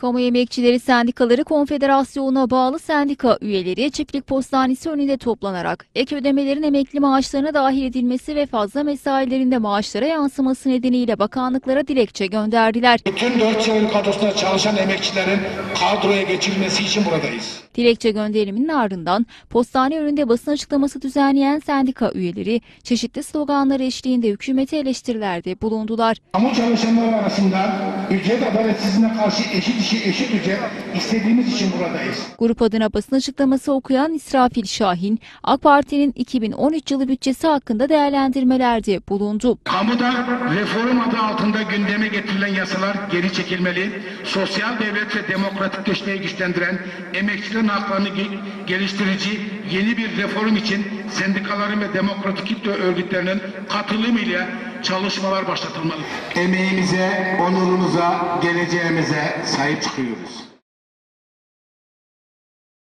Kamu Emekçileri Sendikaları Konfederasyonu'na bağlı sendika üyeleri çiftlik postanesi önünde toplanarak ek ödemelerin emekli maaşlarına dahil edilmesi ve fazla mesailerinde maaşlara yansıması nedeniyle bakanlıklara dilekçe gönderdiler. Bütün 4 yılın kadrosunda çalışan emekçilerin kadroya geçirilmesi için buradayız. Dilekçe gönderiminin ardından postane önünde basın açıklaması düzenleyen sendika üyeleri çeşitli sloganlar eşliğinde hükümeti eleştirilerde bulundular. Kamu çalışanları arasında ücret adaletsizliğine karşı eşit işi ücret istediğimiz için buradayız. Grup adına basın açıklaması okuyan İsrafil Şahin, AK Parti'nin 2013 yılı bütçesi hakkında değerlendirmelerde bulundu. Kamuda reform adı altında gündeme getirilen yasalar geri çekilmeli. Sosyal devlet ve demokratikleşmeyi güçlendiren emekçilerin haklarını ge- geliştirici yeni bir reform için sendikaların ve demokratik örgütlerinin katılımıyla çalışmalar başlatılmalı. Emeğimize, onurumuza, geleceğimize sahip çıkıyoruz.